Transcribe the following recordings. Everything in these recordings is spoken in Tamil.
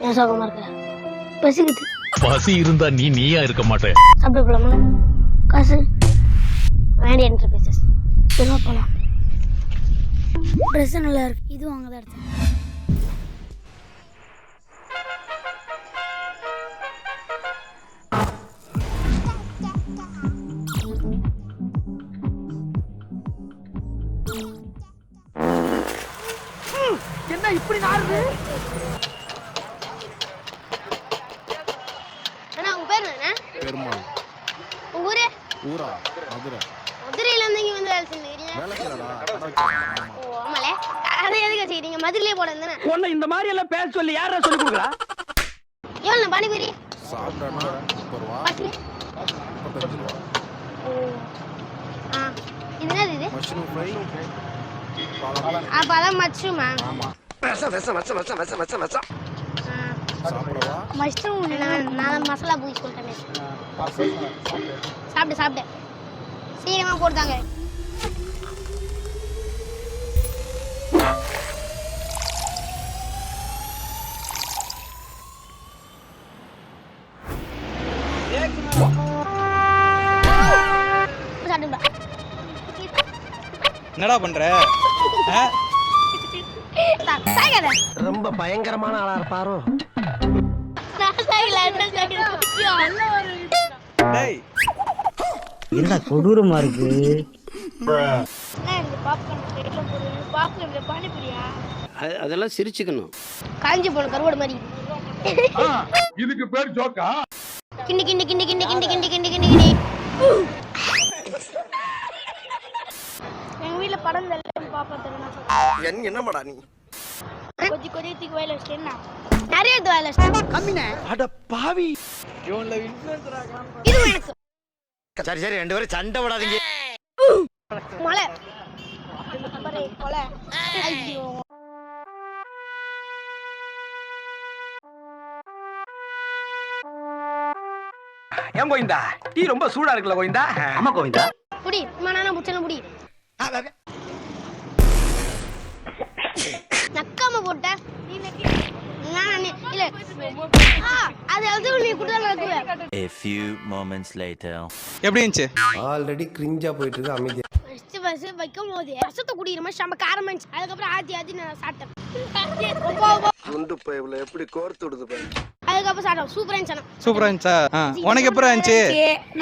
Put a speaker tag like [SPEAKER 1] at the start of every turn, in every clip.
[SPEAKER 1] ஏன் சோகமா இருக்க. பசிக்குது.
[SPEAKER 2] பசி இருந்தா நீ நீயா இருக்க மாட்டே.
[SPEAKER 1] சாப்பிட போலாமா? காசு. வேண்டிய என்டர்பிரைசஸ் என்ன போலாம். ட்ரெஸ் நல்லா இருக்கு. இது வாங்க தான் எடுத்தேன். அண்ணா உங்க பேர் என்ன
[SPEAKER 3] பெருமாள்.
[SPEAKER 1] உங்க ஊரு?
[SPEAKER 3] ஊரா? மதுரை.
[SPEAKER 1] மதுரையில இருந்து இங்க வந்து வேலை செஞ்சுக்கிறீங்க.
[SPEAKER 3] வேலை வச்சிருக்கேன்.
[SPEAKER 1] ஓ ஆமாலே. எதுக்கு வச்சுக்கிறீங்க? மதுரையிலே போட தானே?
[SPEAKER 4] உன்னை இந்த மாதிரி எல்லாம் பேச சொல்லி யாரா சொல்லி கொடுக்குறா?
[SPEAKER 1] எவ்வளோ பானிபூரி?
[SPEAKER 3] சாப்பிட்டேன்னா முப்பது ரூபா.
[SPEAKER 1] பத்து?
[SPEAKER 3] முப்பத்தஞ்சு ரூபா.
[SPEAKER 1] ஓ ஆ. இது என்னது இது?
[SPEAKER 3] மஷ்ரூம் ஃப்ரை
[SPEAKER 1] அப்போ அதான் மஷ்ரூமா?
[SPEAKER 3] ஆமா.
[SPEAKER 1] மஷ்ரூம் நான் நான் மசாலா பூரி சொல்லிட்டேனே சாப்பிட்டு சாப்பிட்டு சீக்கிரமா போட்டாங்க
[SPEAKER 5] என்னடா பண்ற? ஆ?
[SPEAKER 1] சாகல
[SPEAKER 4] ரொம்ப பயங்கரமான ஆளா இருப்பாரோ?
[SPEAKER 1] நான் சாகல என்ன சாகல
[SPEAKER 5] டேய்.
[SPEAKER 4] என்ன கொடூரமா இருக்கு? அதெல்லாம் சிரிச்சுக்கணும்.
[SPEAKER 1] காஞ்சி போன கருவாடு மாதிரி.
[SPEAKER 2] இதுக்கு பேர் ஜோக்கா?
[SPEAKER 1] கிண்டி கிண்டி கிண்டி கிண்டி கிண்டி கிண்டி கிண்டி கிண்டி கிண்டி. எங்க வீட்ல படம் பாப்பா தெரியும்
[SPEAKER 4] என்னமாடா நீ?
[SPEAKER 1] கொஞ்சம் கொஞ்சத்துக்கு வயல வச்சிட்டேன்னா. நிறைய வயல வச்சிட்டேன்.
[SPEAKER 4] அட பாவி.
[SPEAKER 1] இது எனக்கு
[SPEAKER 4] சரி சரி ரெண்டு பேரும் சண்டை விடாதீங்க
[SPEAKER 1] மலை கொலை ஐயோ.
[SPEAKER 4] ஏன் கோவிந்தா? டீ ரொம்ப சூடா இருக்குல்ல கோவிந்தா? ஆமா கோவிந்தா.
[SPEAKER 1] புடி மனானா புச்சன புடி. நக்காம போட்ட.
[SPEAKER 5] எப்படி இருந்துச்சு?
[SPEAKER 6] ஆல்ரெடி கிரிஞ்சா போயிட்டு இருக்கு அமைதி
[SPEAKER 1] ஃபர்ஸ்ட் ஃபர்ஸ்ட் வைக்கும் போது ரசத்தை குடிக்கிற மாதிரி செம்ம காரமா இருந்துச்சு. அதுக்கப்புறம் ஆத்தி ஆத்தி நான் சாப்பிட்டேன்.
[SPEAKER 6] குண்டு பைப்ல எப்படி கோர்த்து விடுது பாரு
[SPEAKER 1] அதுக்கப்புறம் சாப்பிட்டோம். சூப்பரா இருந்துச்சு.
[SPEAKER 5] சூப்பரா இருந்துச்சா? உனக்கு எப்படி இருந்துச்சு?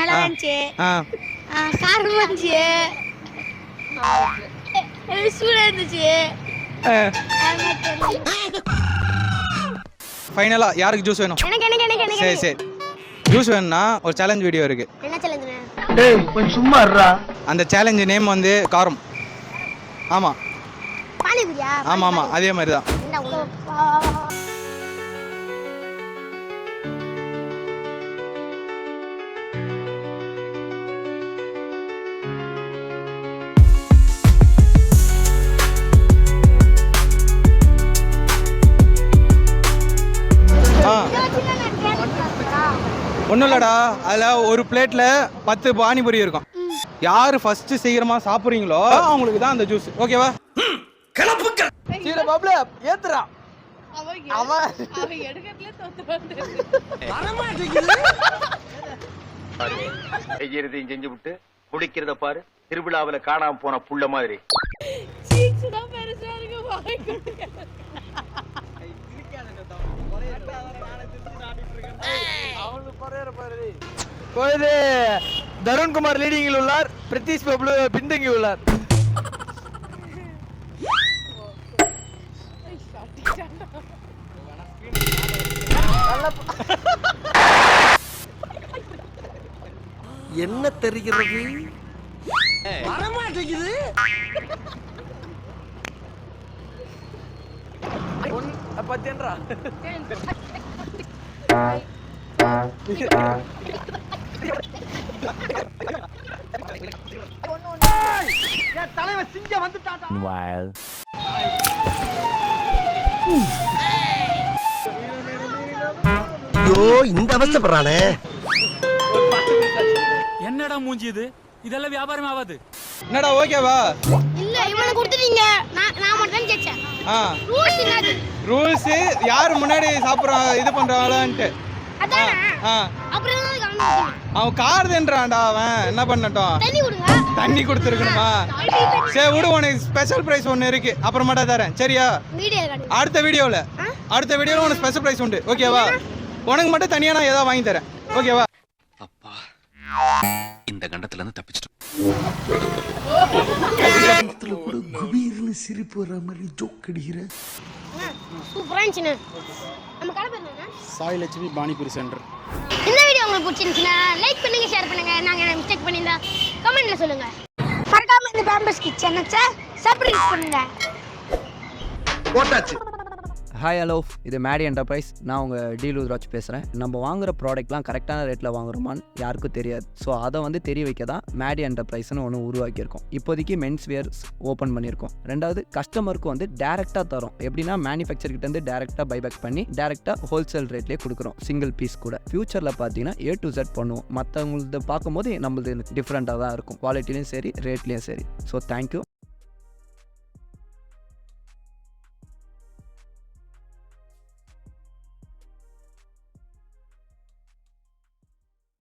[SPEAKER 1] நல்லா. இருந்துச்சு. காரமா இருந்துச்சு. சூடா இருந்துச்சு.
[SPEAKER 5] ஃபைனலா யாருக்கு ஜூஸ் வேணும்?
[SPEAKER 1] எனக்கு எனக்கு எனக்கு எனக்கு.
[SPEAKER 5] சரி சரி. ஜூஸ் வேணும்னா ஒரு சேலஞ்ச் வீடியோ இருக்கு.
[SPEAKER 4] டேய் கொஞ்சம் சும்மா இருடா.
[SPEAKER 5] அந்த சேலஞ்ச் நேம் வந்து காரம். ஆமா.
[SPEAKER 1] பானிபூரியா?
[SPEAKER 5] ஆமா ஆமா அதே மாதிரி தான் ஒன்றும் இல்லடா. அதில் ஒரு பிளேட்ல பத்து பானிபூரி இருக்கும். யாரு ஃபர்ஸ்ட் சீக்கிரமா சாப்பிட்றீங்களோ அவங்களுக்கு தான் அந்த ஜூஸ் ஓகேவா சீக்கிரம் பாப்ல ஏத்துறா. அவன்
[SPEAKER 7] செய்யறதையும் செஞ்சு விட்டு குடிக்கிறத பாரு. திருவிழாவுல காணாம போன புள்ள மாதிரி.
[SPEAKER 5] இப்பொழுது தருண்குமார் லீடிங்கில் உள்ளார் பிரித்திஷ் பப்ளு பின்தங்கி உள்ளார்
[SPEAKER 4] என்ன தெரிகிறது
[SPEAKER 5] பத்தேன்றா
[SPEAKER 4] தலைவன் சிங்க வந்துட்டான்
[SPEAKER 8] While
[SPEAKER 6] ஐயோ இந்த அவஸ்தப்படுறானே
[SPEAKER 9] என்னடா மூஞ்சி இது? இதெல்லாம் வியாபாரம் ஆகாது.
[SPEAKER 5] என்னடா ஓகேவா
[SPEAKER 1] இல்ல இவனை கொடுத்துட்டீங்க. நான் நான் மட்டும் தான் ஜெயிச்சேன்.
[SPEAKER 5] ஆ.
[SPEAKER 1] ரூல்ஸ் என்னது
[SPEAKER 5] ரூல்ஸ் யார் முன்னாடி சாப்பிட்றாங்க இது பண்றாங்களான்ட்டு
[SPEAKER 1] அதானே?
[SPEAKER 5] ஆ
[SPEAKER 1] அப்புறம் தான் காமிச்சிங்க
[SPEAKER 5] அவன் காருதுன்றான்டா அவன். என்ன பண்ணட்டும்?
[SPEAKER 1] தண்ணி கொடுங்க.
[SPEAKER 5] தண்ணி கொடுத்துருக்கணுமா? சரி விடு உனக்கு ஸ்பெஷல் ப்ரைஸ் ஒன்று இருக்கு. அப்புறமாட்டா தரேன். சரியா? அடுத்த வீடியோவில் அடுத்த வீடியோவில் உனக்கு ஸ்பெஷல் ப்ரைஸ் உண்டு. ஓகேவா உனக்கு மட்டும் தனியாக நான் ஏதாவது வாங்கி தரேன். ஓகேவா
[SPEAKER 7] அப்பா இந்த கண்டத்துல இருந்து தப்பிச்சிட்டோம்
[SPEAKER 1] சூப்பரா இருந்துச்சுண்ணே. நம்ம கடை பேர்?
[SPEAKER 3] சாய் லட்சுமி பானிபூரி சென்டர்.
[SPEAKER 1] இந்த வீடியோ உங்களுக்கு பிடிச்சிருந்துச்சுன்னா லைக் பண்ணுங்க ஷேர் பண்ணுங்க. நாங்க மிஸ்டேக் பண்ணியிருந்தா கமெண்ட்ல சொல்லுங்க. மறக்காம இந்த பேம்பஸ் கிச்சன் சப்ஸ்கிரைப் பண்ணுங்க.
[SPEAKER 7] போட்டாச்சு.
[SPEAKER 10] ஹாய் ஹலோ இது மேடி என்டர்பிரைஸ் நான் உங்கள் டீல் ருத்ராஜ் பேசுகிறேன் நம்ம வாங்குற ப்ராடக்ட்லாம் கரெக்டான ரேட்டில் வாங்குறோமான்னு யாருக்கும் தெரியாது. ஸோ அதை வந்து தெரிய வைக்க தான் மேடி என்டர்பிரைஸ்னு ஒன்று உருவாக்கியிருக்கோம். இப்போதைக்கு மென்ஸ் வியர்ஸ் ஓப்பன் பண்ணியிருக்கோம். ரெண்டாவது கஸ்டமருக்கு வந்து டேரெக்டாக தரோம். எப்படின்னா மேனுஃபேக்சர்கிட்டேருந்து டேரெக்டாக பைபேக் பண்ணி டேரெக்டாக ஹோல்சேல் ரேட்லேயே கொடுக்குறோம். சிங்கிள் பீஸ் கூட. ஃபியூச்சரில் பார்த்தீங்கன்னா ஏ டு செட் பண்ணுவோம். மற்றவங்களது பார்க்கும்போது நம்மளது டிஃப்ரெண்ட்டாக தான் இருக்கும். குவாலிட்டிலையும் சரி ரேட்லேயும் சரி. So thank you